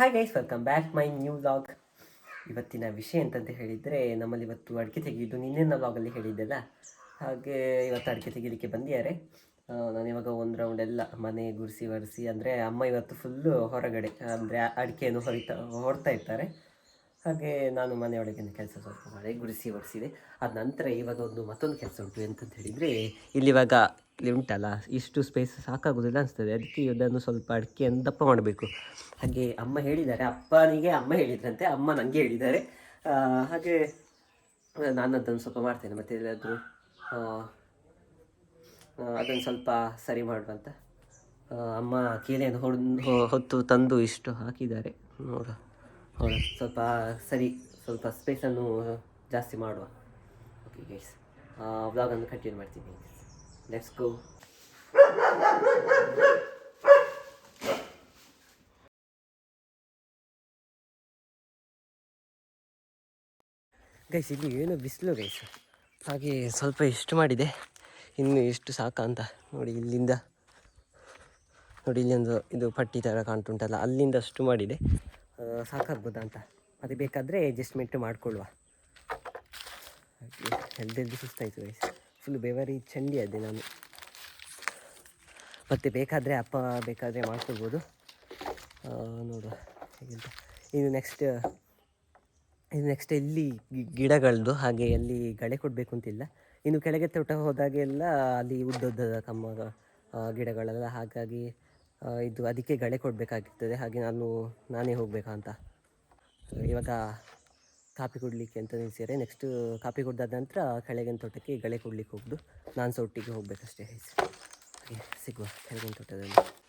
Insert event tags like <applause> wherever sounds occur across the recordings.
Hi guys welcome back my new vlog ಇವತ್ತಿನ ವಿಷಯ ಅಂತಂತ ಹೇಳಿದರೆ, ನಮ್ಮಲ್ಲಿ ಇವತ್ತು ಅಡಿಕೆ ತೆಗೆಯೋದು ನಿನ್ನೆನ ವ್ಲಾಗಲ್ಲಿ ಹೇಳಿದ್ದೆಲ್ಲ. ಹಾಗೆ ಇವತ್ತು ಅಡಿಕೆ ತೆಗೀಲಿಕ್ಕೆ ಬಂದಿದ್ದಾರೆ. ನಾನು ಇವಾಗ ಒಂದು ರೌಂಡ್ ಎಲ್ಲ ಮನೆ ಗುಡಿಸಿ, ಒರೆಸಿ, ಅಂದರೆ ಅಮ್ಮ ಇವತ್ತು ಫುಲ್ಲು ಹೊರಗಡೆ, ಅಂದರೆ ಅಡಿಕೆಯನ್ನು ಹೊರಿತಾ ಹೊಡ್ತಾ ಇರ್ತಾರೆ. ಹಾಗೆ ನಾನು ಮನೆಯೊಳಗಿನ ಕೆಲಸ ಸ್ವಲ್ಪ ಮಾಡಿ ಗುಡಿಸಿ ಒರೆಸಿದೆ ಅದ ನಂತರ ಇವಾಗ ಒಂದು ಮತ್ತೊಂದು ಕೆಲಸ ಉಂಟು ಎಂತಂತ ಹೇಳಿದರೆ ಇಲ್ಲಿ ಇವಾಗ ಇಲ್ಲಿ ಉಂಟಲ್ಲ, ಇಷ್ಟು ಸ್ಪೇಸ್ ಸಾಕಾಗೋದಿಲ್ಲ ಅನಿಸ್ತದೆ. ಅದಕ್ಕೆ ಇದನ್ನು ಸ್ವಲ್ಪ ಅಡಿಕೆಯನ್ನು ದಪ್ಪ ಮಾಡಬೇಕು. ಹಾಗೆ ಅಮ್ಮ ಹೇಳಿದ್ದಾರೆ. ಅಪ್ಪನಿಗೆ ಅಮ್ಮ ಹೇಳಿದ್ರಂತೆ. ಅಮ್ಮ ನನಗೆ ಹೇಳಿದ್ದಾರೆ. ಹಾಗೆ ನಾನು ಅದನ್ನು ಸ್ವಲ್ಪ ಮಾಡ್ತೇನೆ. ಮತ್ತು ಎಲ್ಲಾದರೂ ಅದನ್ನು ಸ್ವಲ್ಪ ಸರಿ ಮಾಡುವಂತ ಅಮ್ಮ ಕೀಲೆಯನ್ನು ಹೊಡೆದು ಹೊತ್ತು ತಂದು ಇಷ್ಟು ಹಾಕಿದ್ದಾರೆ. ನೋಡ ಸ್ವಲ್ಪ ಸರಿ, ಸ್ವಲ್ಪ ಸ್ಪೇಸನ್ನು ಜಾಸ್ತಿ ಮಾಡುವ. ಓಕೆ ಗೈಸ್ ವ್ಲಾಗನ್ನು ಕಂಟಿನ್ಯೂ ಮಾಡ್ತೀನಿ ಲೆಟ್ಸ್ ಗೋ ಗೈಸ್ ಇಲ್ಲಿ ಏನು ಬಿಸಿಲು ಗೈಸ್ ಹಾಗೆ ಸ್ವಲ್ಪ ಇಷ್ಟು ಮಾಡಿದೆ? ಇನ್ನು ಎಷ್ಟು ಸಾಕ ಅಂತ ನೋಡಿ ಇಲ್ಲಿಂದ. ನೋಡಿ ಇಲ್ಲೊಂದು ಇದು ಪಟ್ಟಿ ಥರ ಕಾಣ್ತುಂಟಲ್ಲ, ಅಲ್ಲಿಂದ ಅಷ್ಟು ಮಾಡಿದೆ. ಸಾಕಾಗ್ಬೋದಾ ಅಂತ ಅದು ಬೇಕಾದರೆ ಅಡ್ಜಸ್ಟ್ಮೆಂಟ್ ಮಾಡಿಕೊಳ್ಳುವ. ಎಲ್ದೆಲ್ದು ಸುಸ್ತಾಯಿತು ವಯಸ್ಸು ಫುಲ್ ಬೆವರಿ ಚಂಡಿ ಅದೇ ನಾನು. ಮತ್ತು ಬೇಕಾದರೆ ಅಪ್ಪ ಬೇಕಾದರೆ ಮಾಡ್ಕೊಳ್ಬೋದು. ನೋಡುವ ಹೇಗೆಂತ ಇನ್ನು ನೆಕ್ಸ್ಟ್ ಇದು ನೆಕ್ಸ್ಟ್ ಎಲ್ಲಿ ಗಿಡಗಳದ್ದು ಹಾಗೆ ಅಲ್ಲಿ ಗಳೆ ಕೊಡಬೇಕು ಅಂತಿಲ್ಲ. ಇನ್ನು ಕೆಳಗೆ ತೋಟ ಹೋದಾಗೆಲ್ಲ ಅಲ್ಲಿ ಉದ್ದುದ್ದದ ಕಮ್ಮ ಆ, ಗಿಡಗಳೆಲ್ಲ ಹಾಗಾಗಿ ಇದು ಅದಕ್ಕೆ ಗಳೆ ಕೊಡಬೇಕಾಗಿರ್ತದೆ. ಹಾಗೆ ನಾನು, ನಾನೇ ಹೋಗಬೇಕಾ ಅಂತ ಇವಾಗ ಕಾಪಿ ಕೊಡಲಿಕ್ಕೆ ಅಂತ ನಿಲ್ಸಿದ್ದಾರೆ ನೆಕ್ಸ್ಟ್ ಕಾಪಿ ಕುಡ್ದಾದ ನಂತರ ಕೆಳಗಿನ ತೋಟಕ್ಕೆ ಗಳೆ ಕೊಡ್ಲಿಕ್ಕೆ ಹೋಗ್ದು. ನಾನು ಸಹ ಒಟ್ಟಿಗೆ ಹೋಗ್ಬೇಕಷ್ಟೇ. ಹಾಗೆ ಸಿಗುವ ಕೆಳಗಿನ ತೋಟದಲ್ಲಿ.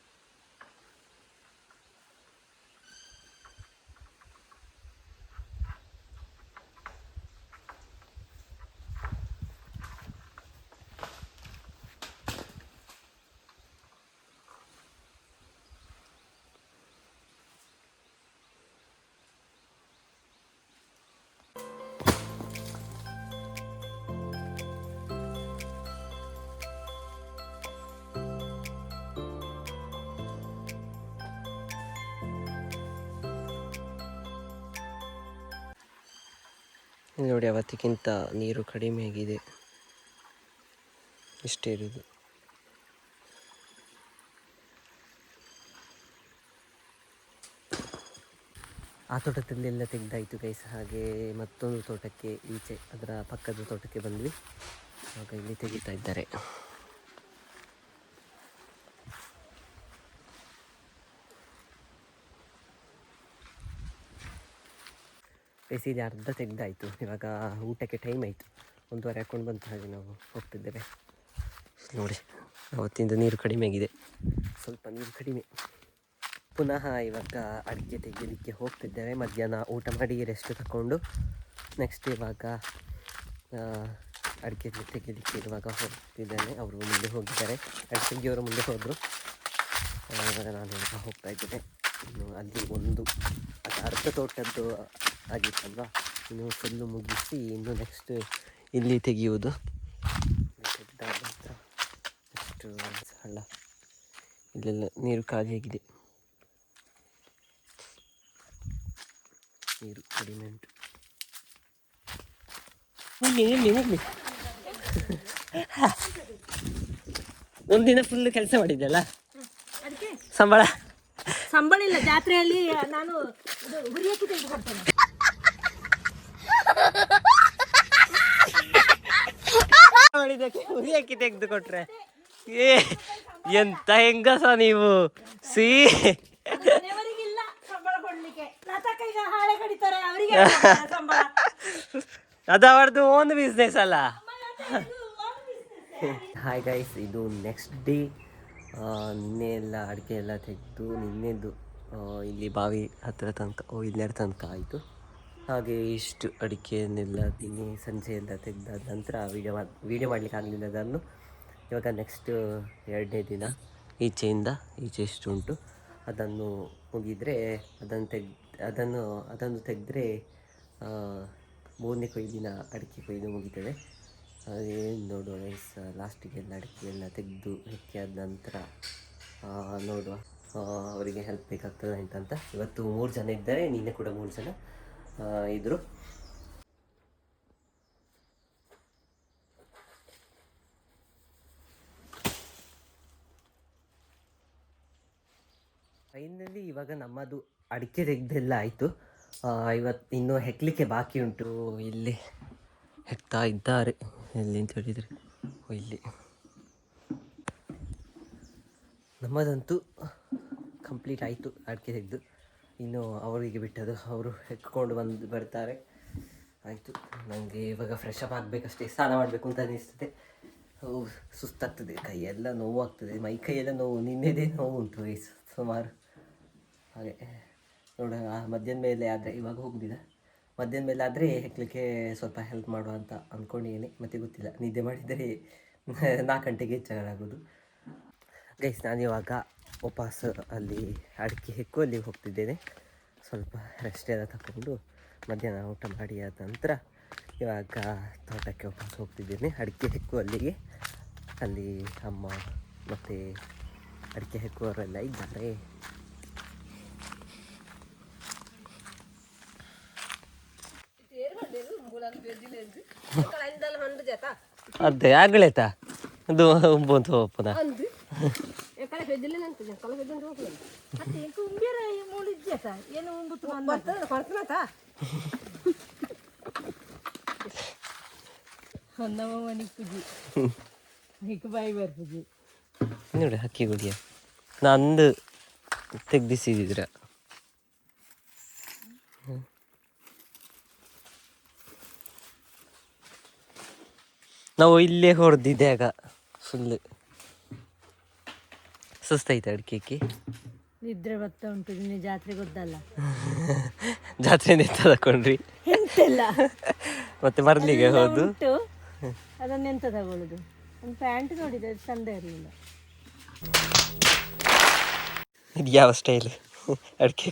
ನೋಡಿ, ಅವತ್ತಿಗಿಂತ ನೀರು ಕಡಿಮೆ ಆಗಿದೆ. ಇಷ್ಟೇ ಇರೋದು ಆ ತೋಟದಲ್ಲೆಲ್ಲ ತೆಗೆದಾಯಿತು ಗೈಸ್ ಹಾಗೆ ಮತ್ತೊಂದು ತೋಟಕ್ಕೆ ಈಚೆ, ಅದರ ಪಕ್ಕದ ತೋಟಕ್ಕೆ ಬಂದ್ವಿ. ಆಗ ಇಲ್ಲಿ ತೆಗಿತಾ ಇದ್ದಾರೆ. ಇಲ್ಲಿ ಅರ್ಧ ತೆಗೆದಾಯಿತು. ಇವಾಗ ಊಟಕ್ಕೆ ಟೈಮ್ ಆಯಿತು. ಒಂದುವರೆ ಹಾಕೊಂಡು ಬಂತು ಹಾಗೆ ನಾವು ಹೋಗ್ತಿದ್ದೇವೆ. ನೋಡಿ, ಅವತ್ತಿಂದ ನೀರು ಕಡಿಮೆ ಆಗಿದೆ. ಸ್ವಲ್ಪ ನೀರು ಕಡಿಮೆ. ಪುನಃ ಇವಾಗ ಅಡಿಕೆ ತೆಗೆಯಲಿಕ್ಕೆ ಹೋಗ್ತಿದ್ದೇವೆ. ಮಧ್ಯಾಹ್ನ ಊಟ ಮಾಡಿ ರೆಸ್ಟ್ ತಗೊಂಡು ನೆಕ್ಸ್ಟ್ ಇವಾಗ ಅಡಿಕೆ ತೆಗೆಯಲಿಕ್ಕೆ ಇರುವಾಗ ಹೋಗ್ತಿದ್ದೇನೆ. ಅವರು ಮುಂದೆ ಹೋಗಿದ್ದಾರೆ. ಅಡಿಕೆ ಅವರು ಮುಂದೆ ಹೋದರು. ಇವಾಗ ನಾನು ಹೋಗ್ತಾ ಇದ್ದೇನೆ. ಅಲ್ಲಿ ಒಂದು ಅರ್ಧ ತೋಟದ್ದು ಆಗಿತ್ತಲ್ವಾ? ಇನ್ನು ಫುಲ್ಲು ಮುಗಿಸಿ ಇನ್ನು ನೆಕ್ಸ್ಟ್ ಇಲ್ಲಿ ತೆಗೆಯುವುದು? ತೆಗೆದಾದ ನಂತರ ನೆಕ್ಸ್ಟ್ ಹಳ್ಳ ಇಲ್ಲೆಲ್ಲ ನೀರು ಖಾಲಿಯಾಗಿದೆ ನೀರು ಕಡಿಮೆ ಉಂಟು ಮುಗ್ಲಿ ಒಂದಿನ ಫುಲ್ ಕೆಲಸ ಮಾಡಿದ್ದಲ್ಲ ಸಂಬಳ? ಸಂಬಳ ಇಲ್ಲ ಜಾತ್ರೆಯಲ್ಲಿ ನಾನು ಹುರಿಯಕ್ಕೆ ತೆಗೆದುಕೊಡ್ತೇನೆ. ಮಾಡಿದ್ದಕ್ಕೆ ಹಾಕಿ ತೆಗೆದು ಕೊಟ್ರೆ ಏ ಎಂತ ಹೆಂಗಸ ನೀವು? ಸಿ. ಅದು ಅವ್ರದ್ದು ಓನ್ ಬಿಸ್ನೆಸ್ ಅಲ್ಲ. ಹಾಯ್ ಗೈಸ್ ಇದು ನೆಕ್ಸ್ಟ್ ಡೇ ನಿನ್ನೆ ಎಲ್ಲ ಅಡಿಕೆ ಎಲ್ಲ ತೆಗೆದು ನಿನ್ನೆದು ಇಲ್ಲಿ ಬಾವಿ ಹತ್ತಿರ ತನಕ ಓ ಇಲ್ಲೆರ ತನಕ ಆಯಿತು. ಹಾಗೆ ಇಷ್ಟು ಅಡಿಕೆಯನ್ನೆಲ್ಲ ತಿನ್ನಿ ಸಂಜೆಯಿಂದ ತೆಗೆದ ತೆಗೆದಾದ ನಂತರ ವೀಡಿಯೋ ಮಾಡಿ ವೀಡಿಯೋ ಮಾಡಲಿಕ್ಕೆ ಆಗಲಿಲ್ಲ ಅದನ್ನು. ಇವಾಗ ನೆಕ್ಸ್ಟ್ ಎರಡನೇ ದಿನ ಈಚೆಯಿಂದ ಈಚೆ ಎಷ್ಟು ಉಂಟು. ಅದನ್ನು ಮುಗಿದರೆ ಅದನ್ನು ತೆಗ್ ಅದನ್ನು ಅದನ್ನು ತೆಗೆದ್ರೆ ಮೂರನೇ ಕೊಯ್ಲಿನ ಅಡಿಕೆ ಕೊಯ್ದು ಮುಗಿತದೆ. ಏನು ನೋಡುವ ಲಾಸ್ಟಿಗೆಲ್ಲ ಅಡಿಕೆ ಎಲ್ಲ ತೆಗೆದು ಹೆಕ್ಕಿ ಆದ ನಂತರ ನೋಡುವ ಅವರಿಗೆ ಹೆಲ್ಪ್ ಬೇಕಾಗ್ತದೆ ಅಂತ. ಇವತ್ತು ಮೂರು ಜನ ಇದ್ದಾರೆ, ನಿನ್ನೆ ಕೂಡ ಮೂರು ಜನ. ಇದ್ರು. ಫೈನಲಿ ಇವಾಗ ನಮ್ಮದು ಅಡಿಕೆ ತೆಗ್ದೆಲ್ಲ ಆಯಿತು. ಇವತ್ತು ಇನ್ನೂ ಹೆಕ್ಲಿಕ್ಕೆ ಬಾಕಿ ಉಂಟು. ಇಲ್ಲಿ ಹೆಕ್ತಾ ಇದ್ದಾರೆ. ಎಲ್ಲಿ ಅಂತ ಹೇಳಿದರೆ ಇಲ್ಲಿ. ನಮ್ಮದಂತೂ ಕಂಪ್ಲೀಟ್ ಆಯಿತು ಅಡಿಕೆ ತೆಗೆದು. ಇನ್ನು ಅವರಿಗೆ ಬಿಟ್ಟದು ಅವರು ಹೆಕ್ಕೊಂಡು ಬಂದು ಬರ್ತಾರೆ. ಆಯಿತು ನನಗೆ ಇವಾಗ ಫ್ರೆಶ್ ಅಪ್ ಆಗಬೇಕಷ್ಟೇ, ಸ್ನಾನ ಮಾಡಬೇಕು ಅಂತ ಅನ್ನಿಸ್ತದೆ ಸುಸ್ತಾಗ್ತದೆ, ಕೈಯೆಲ್ಲ ನೋವು ಆಗ್ತದೆ ಮೈ ಕೈಯೆಲ್ಲ ನೋವು, ನಿನ್ನೆದೇ ನೋವು ಉಂಟು ಈ ಸುಮಾರು. ಹಾಗೆ ನೋಡ ಮಧ್ಯಾಹ್ನ ಮೇಲೆ ಆದರೆ, ಇವಾಗ ಹೋಗುದಿಲ್ಲ. ಮಧ್ಯಾಹ್ನ ಮೇಲೆ ಆದರೆ ಹೆಕ್ಲಿಕ್ಕೆ ಸ್ವಲ್ಪ ಹೆಲ್ಪ್ ಮಾಡುವ ಅಂತ ಅಂದ್ಕೊಂಡಿದ್ದೀನಿ ಮತ್ತೆ ಗೊತ್ತಿಲ್ಲ. ನಿದ್ದೆ ಮಾಡಿದರೆ ನಾಲ್ಕು ಗಂಟೆಗೆ ಹೆಚ್ಚಾಗೋದು ಗೈಸ್ ನಾನಿವಾಗ ವಾಪಸ್ ಅಲ್ಲಿ ಅಡಿಕೆ ಹೆಕ್ಕು ಅಲ್ಲಿ ಹೋಗ್ತಿದ್ದೇನೆ. ಸ್ವಲ್ಪ ರೆಸ್ಟ್ ಎಲ್ಲ ತಗೊಂಡು ಮಧ್ಯಾಹ್ನ ಊಟ ಮಾಡಿ ಆದ ನಂತರ ಇವಾಗ ತೋಟಕ್ಕೆ ವಾಪಸ್ ಹೋಗ್ತಿದ್ದೇನೆ. ಅಡಿಕೆ ಹೆಕ್ಕು ಅಲ್ಲಿಗೆ. ಅಲ್ಲಿ ಅಮ್ಮ ಮತ್ತು ಅಡಿಕೆ ಹೆಕ್ಕುವರೆಲ್ಲ ಇದ್ದಾರೆ. ಅದೇ ಆಗ್ಲೇತಾ? ಅದು ಒಂಬತ್ತು ಒಪ್ಪದ? ಮತ್ತೆ ಇಂಕ ಉಂಬೇರ ಮೂಳಿದ್ಯತ ಏನು ಉಂಬುತ್ತು ಬಂದ ಹೊನ್ನವ ಮನಿ ಪೂಜಿ. ಹಿಕ್ ಬಾಯಿ ಬರ್ಪೂಜಿ ನೋಡಿ ಹಕ್ಕಿ ಗುಡಿಯ. ನಂದು ತೆಗ್ದಿಸಿದ್ರ ನಾವು ಇಲ್ಲೇ ಹೊಡೆದಿದ್ದೆ ಆಗ ಫುಲ್ ಸುಸ್ತಾಯ್ತು ಅಡಿಕೆಕ್ಕೆ ನಿದ್ರೆ ಬರ್ತಾ ಉಂಟು ನಿನ್ನೆ <laughs> ಜಾತ್ರೆ ಗೊತ್ತಲ್ಲ. ಜಾತ್ರೆ ಎಂತ ತಕೊಂಡ್ರಿ? ಎಂತೆಲ್ಲ? ಮತ್ತೆ ಮರ್ಲಿಗೆ ಹೋದು? ಉಂಟು. ಅದನ್ನೆಂತ ತಗೊಳ್ಳುದು ಒಂದು ಪ್ಯಾಂಟ್ ನೋಡಿದೆ ಅದು ಚಂದ ಇರಲಿಲ್ಲ. ಇದು ಯಾವ ಸ್ಟೈಲ್ ಅಡಿಕೆ <laughs>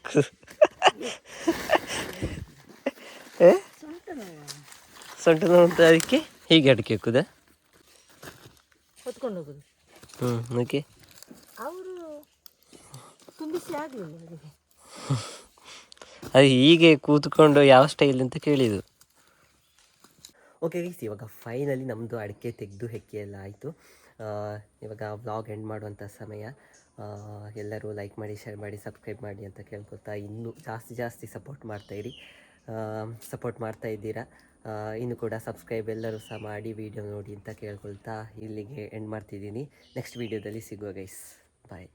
ಏ? ಸೊಂಟ ನೋಡ್ತಾ ಅದಕ್ಕೆ ಹೀಗೆ ಅಡಿಕೆ ಹಾಕುದಾ ಹೊತ್ಕೊಂಡು ಹೋಗುದು. ಹ್ಞೂ ಓಕೆ. ತುಂಬಿಸಿ ಆಗಲಿಲ್ಲ ಅದು ಹೀಗೆ ಕೂತ್ಕೊಂಡು ಯಾವ ಸ್ಟೈಲ್ ಅಂತ ಕೇಳಿದ್ದು. ಓಕೆ ಗೈಸ್ ಇವಾಗ ಫೈನಲಿ ನಮ್ಮದು ಅಡಿಕೆ ತೆಗೆದು ಹೆಕ್ಕಿ ಎಲ್ಲ ಆಯಿತು. ಇವಾಗ ವ್ಲಾಗ್ ಎಂಡ್ ಮಾಡುವಂಥ ಸಮಯ. ಆ, ಎಲ್ಲರೂ ಲೈಕ್ ಮಾಡಿ ಶೇರ್ ಮಾಡಿ ಸಬ್ಸ್ಕ್ರೈಬ್ ಮಾಡಿ ಅಂತ ಕೇಳ್ಕೊತಾ ಇನ್ನೂ ಜಾಸ್ತಿ ಜಾಸ್ತಿ ಸಪೋರ್ಟ್ ಮಾಡ್ತಾಯಿರಿ ಸಪೋರ್ಟ್ ಮಾಡ್ತಾ ಇದ್ದೀರಾ? ಇನ್ನು ಕೂಡ ಸಬ್ಸ್ಕ್ರೈಬ್ ಎಲ್ಲರೂ ಸಹ ಮಾಡಿ ವಿಡಿಯೋ ನೋಡಿ ಅಂತ ಕೇಳ್ಕೊಳ್ತಾ ಇಲ್ಲಿಗೆ ಎಂಡ್ ಮಾಡ್ತಿದ್ದೀನಿ. ನೆಕ್ಸ್ಟ್ ವೀಡಿಯೋದಲ್ಲಿ ಸಿಗುವ ಗೈಸ್ ಬಾಯ್